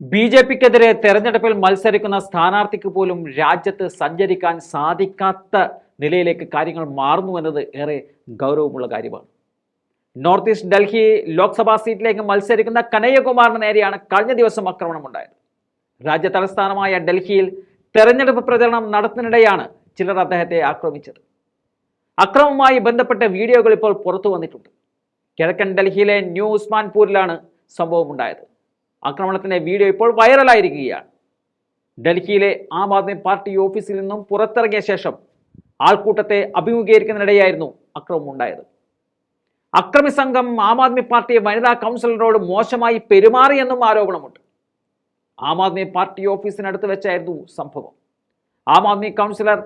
B J പിക്കെതിരെ തെരഞ്ഞെടുപ്പിൽ മത്സരിക്കുന്ന സ്ഥാനാർത്ഥിക്ക് പോലും രാജ്യത്ത് സഞ്ചരിക്കാൻ സാധിക്കാത്ത നിലയിലേക്ക് കാര്യങ്ങൾ മാറുന്നു എന്നത് ഏറെ ഗൗരവമുള്ള കാര്യമാണ്. നോർത്ത് ഈസ്റ്റ് ഡൽഹി ലോക്സഭാ സീറ്റിലേക്ക് മത്സരിക്കുന്ന കനയ്യകുമാറിന് നേരെയാണ് കഴിഞ്ഞ ദിവസം ആക്രമണമുണ്ടായത്. രാജ്യ തലസ്ഥാനമായ ഡൽഹിയിൽ തെരഞ്ഞെടുപ്പ് പ്രചരണം നടത്തുന്നതിനിടെയാണ് ചിലർ അദ്ദേഹത്തെ ആക്രമിച്ചത്. അക്രമവുമായി ബന്ധപ്പെട്ട വീഡിയോകൾ ഇപ്പോൾ പുറത്തു വന്നിട്ടുണ്ട്. കിഴക്കൻ ഡൽഹിയിലെ ന്യൂ ഉസ്മാൻപൂരിലാണ് സംഭവം ഉണ്ടായത് ആക്രമണത്തിന്റെ വീഡിയോ ഇപ്പോൾ വൈറലായിരിക്കുകയാണ്. ഡൽഹിയിലെ ആം ആദ്മി പാർട്ടി ഓഫീസിൽ നിന്നും പുറത്തിറങ്ങിയ ശേഷം ആൾക്കൂട്ടത്തെ അഭിമുഖീകരിക്കുന്നതിനിടെയായിരുന്നു അക്രമം ഉണ്ടായത്. അക്രമി സംഘം ആം ആദ്മി പാർട്ടി വനിതാ കൗൺസിലറോട് മോശമായി പെരുമാറിയെന്നും ആരോപണമുണ്ട്. ആം ആദ്മി പാർട്ടി ഓഫീസിനടുത്ത് വെച്ചായിരുന്നു സംഭവം. ആം ആദ്മി കൗൺസിലർ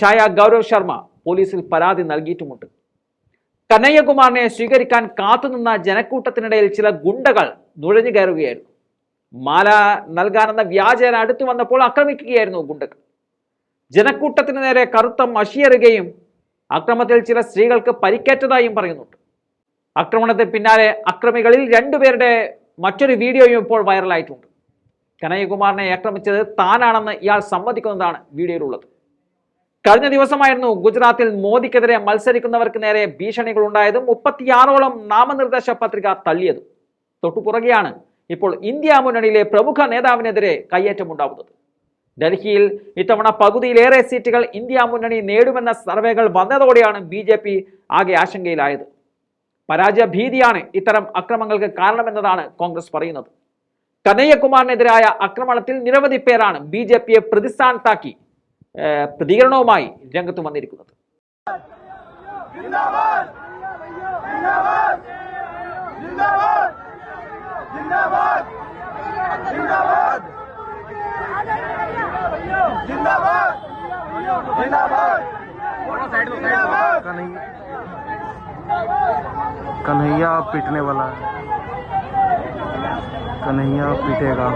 ഛായ ഗൗരവ് ശർമ്മ പോലീസിൽ പരാതി നൽകിയിട്ടുമുണ്ട്. കനയ്യകുമാറിനെ സ്വീകരിക്കാൻ കാത്തുനിന്ന ജനക്കൂട്ടത്തിനിടയിൽ ചില ഗുണ്ടകൾ നുഴഞ്ഞു കയറുകയായിരുന്നു മാല നൽകാനെന്ന വ്യാജേന അടുത്തു വന്നപ്പോൾ ആക്രമിക്കുകയായിരുന്നു ഗുണ്ടകൾ. ജനക്കൂട്ടത്തിന് നേരെ കറുത്ത മഷിയെറുകയും അക്രമത്തിൽ ചില സ്ത്രീകൾക്ക് പരിക്കേറ്റതായും പറയുന്നുണ്ട്. ആക്രമണത്തിന് പിന്നാലെ അക്രമികളിൽ രണ്ടുപേരുടെ മറ്റൊരു വീഡിയോയും ഇപ്പോൾ വൈറലായിട്ടുണ്ട്. കനയ്യകുമാറിനെ ആക്രമിച്ചത് താനാണെന്ന് ഇയാൾ സമ്മതിക്കുന്നതാണ് വീഡിയോയിലുള്ളത്. കഴിഞ്ഞ ദിവസമായിരുന്നു ഗുജറാത്തിൽ മോദിക്കെതിരെ മത്സരിക്കുന്നവർക്ക് നേരെ ഭീഷണികൾ ഉണ്ടായതും മുപ്പത്തിയാറോളം നാമനിർദ്ദേശ പത്രിക തള്ളിയതും. തൊട്ടുപുറകെയാണ് ഇപ്പോൾ ഇന്ത്യ മുന്നണിയിലെ പ്രമുഖ നേതാവിനെതിരെ കയ്യേറ്റമുണ്ടാവുന്നത് ഡൽഹിയിൽ ഇത്തവണ പകുതിയിലേറെ സീറ്റുകൾ ഇന്ത്യ മുന്നണി നേടുമെന്ന സർവേകൾ വന്നതോടെയാണ് ബി ജെ പി ആകെ ആശങ്കയിലായത്. പരാജയ ഭീതിയാണ് ഇത്തരം അക്രമങ്ങൾക്ക് കാരണമെന്നതാണ് കോൺഗ്രസ് പറയുന്നത്. കനയ്യകുമാറിനെതിരായ ആക്രമണത്തിൽ നിരവധി പേരാണ് ബി ജെ പിയെ പ്രതിസ്ഥാനത്താക്കി പ്രതികരണവുമായി രംഗത്ത് വന്നിരിക്കുന്നത്. ജിന്ദാബാദ്! जिंदाबाद। जिंदाबाद। जिंदाबाद। जिंदाबाद। कन्हैया पीटने वाला है। कन्हैया पीटेगा।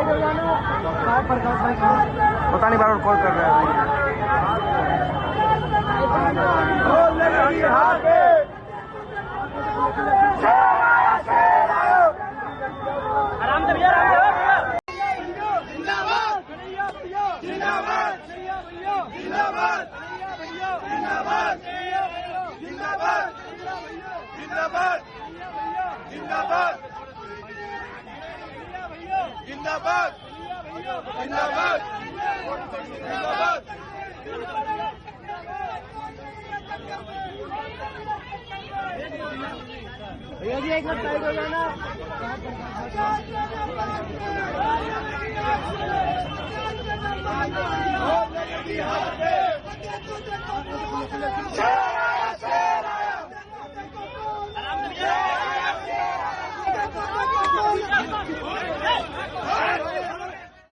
पता नहीं बार कॉल कर रहा है। जिंदाबाद जिंदाबाद जिंदाबाद जिंदाबाद जिंदाबाद भैया जी एक मिनट साइड हो जाना Come on, come on.